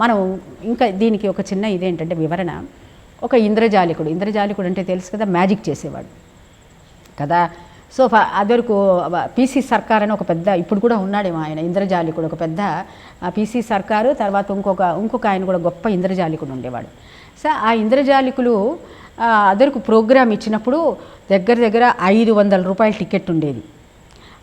మనం ఇంకా దీనికి ఒక చిన్న ఇదేంటంటే వివరణ. ఒక ఇంద్రజాలికుడు ఇంద్రజాలికుడు అంటే తెలుసు కదా మ్యాజిక్ చేసేవాడు. కదా? సో ఫ- అదొరకు పీసీ సర్కార్ అని ఒక పెద్ద ఇప్పుడు కూడా ఉన్నాడేమో ఆయన ఇంద్రజాలికుడు ఒక పెద్ద పీసీ సర్కారు తర్వాత ఇంకొక ఇంకొక ఆయన కూడా గొప్ప ఇంద్రజాలికుడు ఉండేవాడు. సో ఆ ఇంద్రజాలికులు అదరకు అదొరకు ప్రోగ్రామ్ ఇచ్చినప్పుడు దగ్గర దగ్గర ఐదు వందల రూపాయల టికెట్ ఉండేది.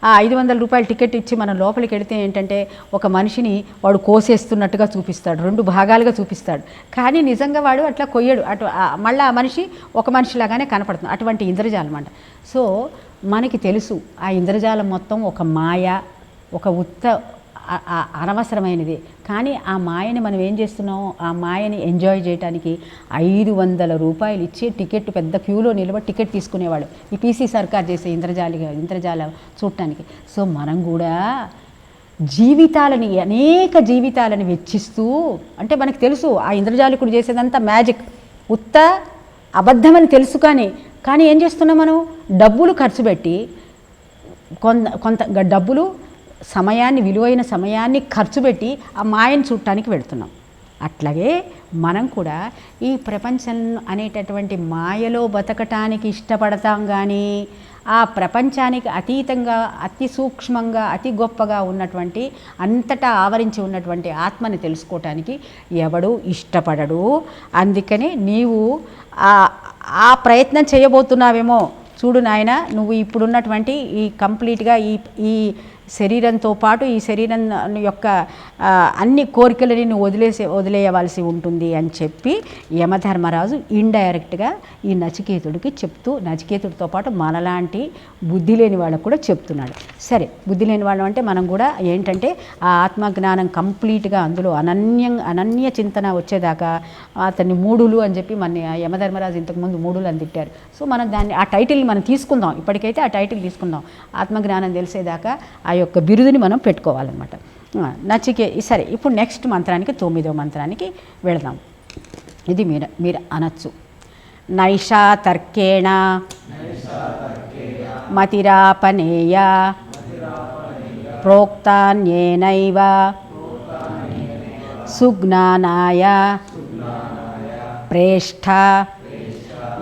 ఆ ఐదు వందల రూపాయల టికెట్ ఇచ్చి మనం లోపలికి వెళితే ఏంటంటే ఒక మనిషిని వాడు కోసేస్తున్నట్టుగా చూపిస్తాడు రెండు భాగాలుగా చూపిస్తాడు. కానీ నిజంగా వాడు అట్లా కొయ్యడు. అటు మళ్ళీ ఆ మనిషి ఒక మనిషిలాగానే కనపడుతుంది. అటువంటి ఇంద్రజాలం అంట సో మనకి తెలుసు ఆ ఇంద్రజాలం మొత్తం ఒక మాయ ఒక ఉత్త అనవసరమైనది. కానీ ఆ మాయని మనం ఏం చేస్తున్నాం? ఆ మాయని ఎంజాయ్ చేయడానికి ఐదు వందల రూపాయలు ఇచ్చి టికెట్ పెద్ద క్యూలో నిలబ టికెట్ తీసుకునేవాడు. ఈ పీసీ సర్కార్ చేసే ఇంద్రజాలి ఇంద్రజాల చూడటానికి. సో మనం కూడా జీవితాలని అనేక జీవితాలని వెచ్చిస్తూ అంటే మనకు తెలుసు ఆ ఇంద్రజాలికుడు చేసేదంతా మ్యాజిక్ ఉత్త అబద్ధమని తెలుసు కానీ కానీ ఏం చేస్తున్నాం మనం? డబ్బులు ఖర్చు పెట్టి కొంత కొంత డబ్బులు సమయాన్ని విలువైన సమయాన్ని ఖర్చు పెట్టి ఆ మాయను చూడటానికి వెళుతున్నాం. అట్లాగే మనం కూడా ఈ ప్రపంచం అనేటటువంటి మాయలో బతకటానికి ఇష్టపడతాం కానీ ఆ ప్రపంచానికి అతీతంగా అతి సూక్ష్మంగా అతి గొప్పగా ఉన్నటువంటి అంతటా ఆవరించి ఉన్నటువంటి ఆత్మని తెలుసుకోవటానికి ఎవడు ఇష్టపడడు. అందుకని నీవు ఆ ప్రయత్నం చేయబోతున్నావేమో. చూడు నాయన నువ్వు ఇప్పుడున్నటువంటి ఈ కంప్లీట్గా ఈ ఈ శరీరంతో పాటు ఈ శరీరం యొక్క అన్ని కోరికలని నువ్వు వదిలేసే వదిలేయవలసి ఉంటుంది అని చెప్పి యమధర్మరాజు ఇండైరెక్ట్గా ఈ నచికేతుడికి చెప్తూ నచికేతుడితో పాటు మనలాంటి బుద్ధి లేని వాళ్ళకు కూడా చెప్తున్నాడు. సరే బుద్ధి లేని వాళ్ళం అంటే మనం కూడా ఏంటంటే ఆ ఆత్మజ్ఞానం కంప్లీట్గా అందులో అనన్యం అనన్య చింతన వచ్చేదాకా అతన్ని మూడులు అని చెప్పి మన యమధర్మరాజు ఇంతకుముందు మూడులు అని తిట్టారు. సో మనం దాన్ని ఆ టైటిల్ మనం తీసుకుందాం. ఇప్పటికైతే ఆ టైటిల్ తీసుకుందాం. ఆత్మజ్ఞానం తెలిసేదాకా ఆ యొక్క బిరుదుని మనం పెట్టుకోవాలన్నమాట. నచ్చికే సరే ఇప్పుడు నెక్స్ట్ మంత్రానికి తొమ్మిదో మంత్రానికి వెళదాం. ఇది మీరు మీరు అనొచ్చు. నైషా తర్కేణ మతిరాపనేయ ప్రోక్తాన్యేనైవ సుజ్ఞానాయ ప్రేష్ఠ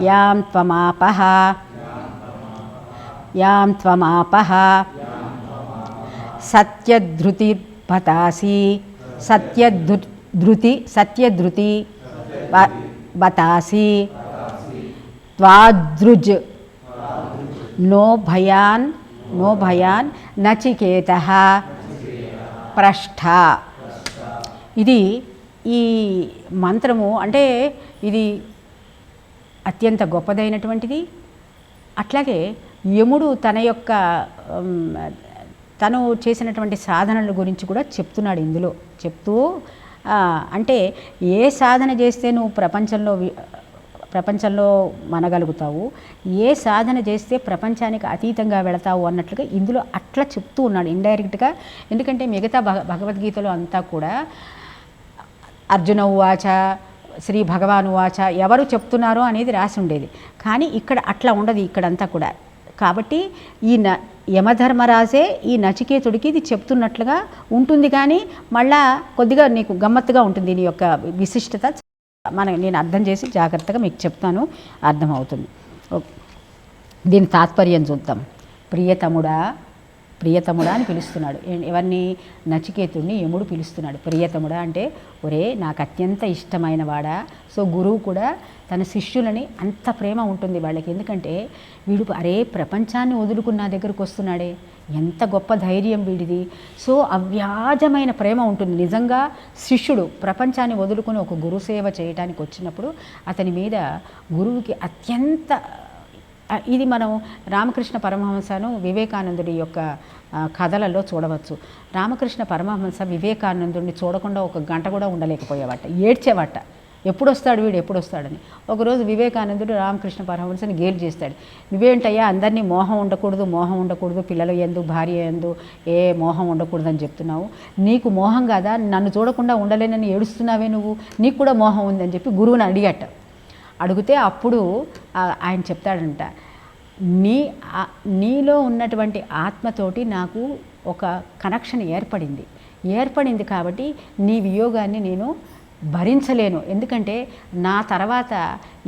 యాం త్వమాపహ యాం త్వమాపహ సత్యధృతిర్భతాసి సత్యధృ ధృతి సత్యధృతి బతాసి త్వాదృజ్. నో భయాన్ నో భయాన్ నచికేత. ప్రష్ట. ఇది ఈ మంత్రము అంటే ఇది అత్యంత గొప్పదైనటువంటిది. అట్లాగే యముడు తన యొక్క తను చేసినటువంటి సాధనల గురించి కూడా చెప్తున్నాడు ఇందులో. చెప్తూ అంటే ఏ సాధన చేస్తే నువ్వు ప్రపంచంలో ప్రపంచంలో మనగలుగుతావు ఏ సాధన చేస్తే ప్రపంచానికి అతీతంగా వెళతావు అన్నట్లుగా ఇందులో అట్లా చెప్తూ ఉన్నాడు ఇండైరెక్ట్గా. ఎందుకంటే మిగతా భగ భగవద్గీతలో అంతా కూడా అర్జున ఉవాచ శ్రీ భగవాను వాచ ఎవరు చెప్తున్నారో అనేది రాసి ఉండేది. కానీ ఇక్కడ అట్లా ఉండదు ఇక్కడంతా కూడా. కాబట్టి ఈ న యమధర్మరాజే ఈ నచికేతుడికి ఇది చెప్తున్నట్లుగా ఉంటుంది కానీ మళ్ళా కొద్దిగా నీకు గమ్మత్తుగా ఉంటుంది దీని యొక్క విశిష్టత. మన నేను అర్థం చేసి జాగ్రత్తగా మీకు చెప్తాను. అర్థమవుతుంది. దీని తాత్పర్యం చూద్దాం. ప్రియతముడా ప్రియతముడా అని పిలుస్తున్నాడు. ఎవరిని? నచికేతుడిని యముడు పిలుస్తున్నాడు. ప్రియతముడా అంటే ఒరే నాకు అత్యంత ఇష్టమైన వాడా? సో గురువు కూడా తన శిష్యులని అంత ప్రేమ ఉంటుంది వాళ్ళకి. ఎందుకంటే వీడు అరే ప్రపంచాన్ని వదులుకున్న దగ్గరకు వస్తున్నాడే. ఎంత గొప్ప ధైర్యం వీడిది. సో అవ్యాజమైన ప్రేమ ఉంటుంది. నిజంగా శిష్యుడు ప్రపంచాన్ని వదులుకుని ఒక గురుసేవ చేయడానికి వచ్చినప్పుడు అతని మీద గురువుకి అత్యంత ఇది మనం రామకృష్ణ పరమహంసను వివేకానందుడి యొక్క కథలలో చూడవచ్చు. రామకృష్ణ పరమహంస వివేకానందుడిని చూడకుండా ఒక గంట కూడా ఉండలేకపోయేవాట ఏడ్చేవాట. ఎప్పుడు వస్తాడు వీడు ఎప్పుడు వస్తాడని ఒకరోజు వివేకానందుడు రామకృష్ణ పరమహంసని గేలు చేస్తాడు. నువ్వేంటయ్యా అందరినీ మోహం ఉండకూడదు మోహం ఉండకూడదు పిల్లలు ఎందు భార్య ఎందు ఏ మోహం ఉండకూడదు అని చెప్తున్నావు? నీకు మోహం కాదా? నన్ను చూడకుండా ఉండలేనని ఏడుస్తున్నావే నువ్వు? నీకు కూడా మోహం ఉందని చెప్పి గురువుని అడిగట. అడిగితే అప్పుడు ఆయన చెప్తాడంట నీ నీలో ఉన్నటువంటి ఆత్మతోటి నాకు ఒక కనెక్షన్ ఏర్పడింది. ఏర్పడింది కాబట్టి నీ వియోగాన్ని నేను భరించలేను. ఎందుకంటే నా తర్వాత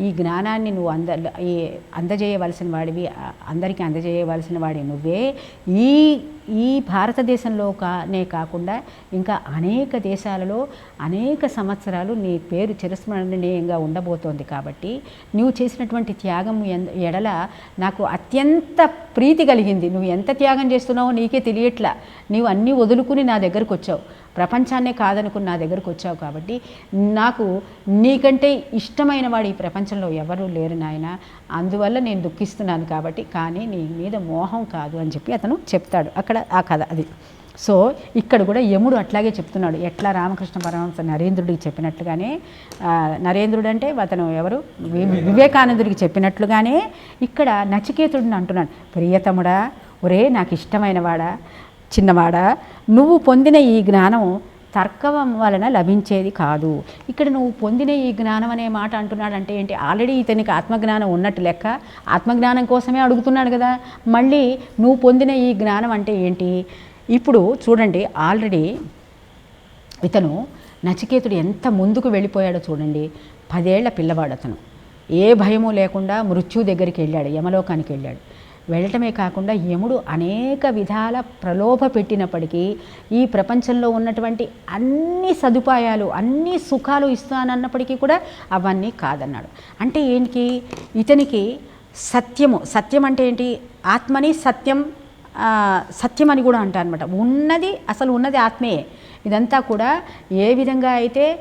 ఈ జ్ఞానాన్ని నువ్వు అంద ఈ అందజేయవలసిన వాడివి అందరికీ అందజేయవలసిన వాడి నువ్వే. ఈ ఈ భారతదేశంలో కానే కాకుండా ఇంకా అనేక దేశాలలో అనేక సంవత్సరాలు నీ పేరు చిరస్మరణీయంగా ఉండబోతోంది కాబట్టి నువ్వు చేసినటువంటి త్యాగం ఎన్- ఎడల నాకు అత్యంత ప్రీతి కలిగింది. నువ్వు ఎంత త్యాగం చేస్తున్నావో నీకే తెలియట్లా. నీవు అన్నీ వదులుకుని నా దగ్గరకు వచ్చావు. ప్రపంచాన్నే కాదనుకుని నా దగ్గరకు వచ్చావు కాబట్టి నాకు నీకంటే ఇష్టమైన వాడు ఈ ప్రపంచంలో ఎవరూ లేరు నాయన. అందువల్ల నేను దుఃఖిస్తున్నాను కాబట్టి కానీ నీ మీద మోహం కాదు అని చెప్పి అతను చెప్తాడు. అక్కడ ఆ కథ అది. సో ఇక్కడ కూడా యముడు అట్లాగే చెప్తున్నాడు. ఎట్లా రామకృష్ణ పరమహంస నరేంద్రుడికి చెప్పినట్లుగానే నరేంద్రుడు అంటే అతను ఎవరు? వి- వివేకానందుడికి చెప్పినట్లుగానే ఇక్కడ నచికేతుడిని అంటున్నాడు. ప్రియతముడా ఒరే నాకు ఇష్టమైన వాడా చిన్నవాడా నువ్వు పొందిన ఈ జ్ఞానం తర్కం వలన లభించేది కాదు. ఇక్కడ నువ్వు పొందిన ఈ జ్ఞానం అనే మాట అంటున్నాడు అంటే ఏంటి? ఆల్రెడీ ఇతనికి ఆత్మజ్ఞానం ఉన్నట్టు లెక్క. ఆత్మజ్ఞానం కోసమే అడుగుతున్నాడు కదా. మళ్ళీ నువ్వు పొందిన ఈ జ్ఞానం అంటే ఏంటి? ఇప్పుడు చూడండి ఆల్రెడీ ఇతను నచికేతుడు ఎంత ముందుకు వెళ్ళిపోయాడో చూడండి. పదేళ్ళ పిల్లవాడు అతను ఏ భయము లేకుండా మృత్యు దగ్గరికి వెళ్ళాడు యమలోకానికి వెళ్ళాడు. వెళ్ళటమే కాకుండా యముడు అనేక విధాల ప్రలోభ పెట్టినప్పటికీ ఈ ప్రపంచంలో ఉన్నటువంటి అన్ని సదుపాయాలు అన్ని సుఖాలు ఇస్తానన్నప్పటికీ కూడా అవన్నీ కాదన్నాడు. అంటే ఏంటి? ఇతనికి సత్యము సత్యం అంటే ఏంటి? ఆత్మని సత్యం సత్యం అని కూడా అంటారు అనమాట ఉన్నది అసలు ఉన్నది ఆత్మే ఇదంతా కూడా ఏ విధంగా అయితే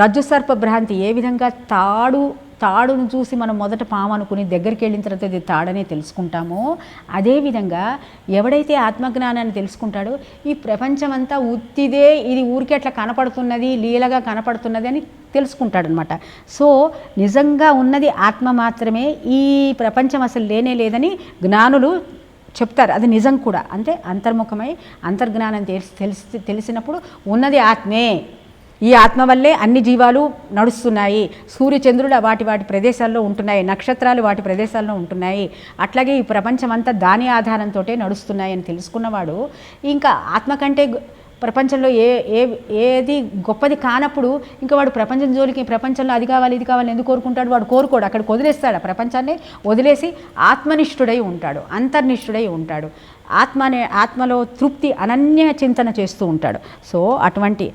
రజ్జు సర్ప భ్రాంతి ఏ విధంగా తాడు తాడును చూసి మనం మొదట పాము అనుకుని దగ్గరికి వెళ్ళిన తర్వాత ఇది తాడనే తెలుసుకుంటామో. అదేవిధంగా ఎవడైతే ఆత్మజ్ఞానాన్ని తెలుసుకుంటాడో ఈ ప్రపంచం అంతా ఉత్తిదే ఇది ఊరికే అట్లా కనపడుతున్నది లీలగా కనపడుతున్నది అని తెలుసుకుంటాడనమాట. సో నిజంగా ఉన్నది ఆత్మ మాత్రమే ఈ ప్రపంచం అసలు లేనే లేదని జ్ఞానులు చెప్తారు. అది నిజం కూడా. అంటే అంతర్ముఖమై అంతర్జ్ఞానం తెలిసి తెలిసి తెలిసినప్పుడు ఉన్నది ఆత్మే. ఈ ఆత్మ వల్లే అన్ని జీవాలు నడుస్తున్నాయి. సూర్యచంద్రులు వాటి వాటి ప్రదేశాల్లో ఉంటున్నాయి. నక్షత్రాలు వాటి ప్రదేశాల్లో ఉంటున్నాయి. అట్లాగే ఈ ప్రపంచం అంతా దాని ఆధారంతో నడుస్తున్నాయి అని తెలుసుకున్నవాడు ఇంకా ఆత్మ కంటే ప్రపంచంలో ఏ ఏ ఏది గొప్పది కానప్పుడు ఇంకా వాడు ప్రపంచం జోలికి ప్రపంచంలో అది కావాలి ఇది కావాలి ఎందుకు కోరుకుంటాడు? వాడు కోరుకోడు. అక్కడికి వదిలేస్తాడు. ఆ ప్రపంచాన్ని వదిలేసి ఆత్మనిష్ఠుడై ఉంటాడు. అంతర్నిష్ఠుడై ఉంటాడు. ఆత్మ అనే ఆత్మలో తృప్తి అనన్య చింతన చేస్తూ ఉంటాడు. సో అటువంటి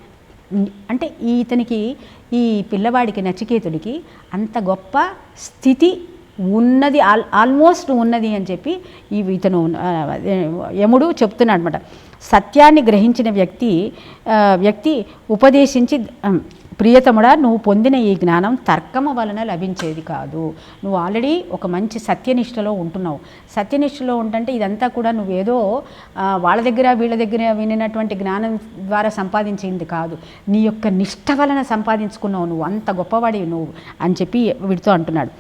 అంటే ఇతనికి ఈ పిల్లవాడికి నచికేతుడికి అంత గొప్ప స్థితి ఉన్నది ఆల్ ఆల్మోస్ట్ ఉన్నది అని చెప్పి ఈ ఇతను యముడు చెప్తున్నాడు అనమాట సత్యాన్ని గ్రహించిన వ్యక్తి వ్యక్తి ఉపదేశించి ప్రియతముడా నువ్వు పొందిన ఈ జ్ఞానం తర్కము వలన లభించేది కాదు. నువ్వు ఆల్రెడీ ఒక మంచి సత్యనిష్టలో ఉంటున్నావు. సత్యనిష్టలో ఉంటుంటే ఇదంతా కూడా నువ్వేదో వాళ్ళ దగ్గర వీళ్ళ దగ్గర వినినటువంటి జ్ఞానం ద్వారా సంపాదించింది కాదు. నీ యొక్క నిష్ట వలన సంపాదించుకున్నావు నువ్వు అంత గొప్పవాడివి నువ్వు అని చెప్పి వీడితో అంటున్నాడు.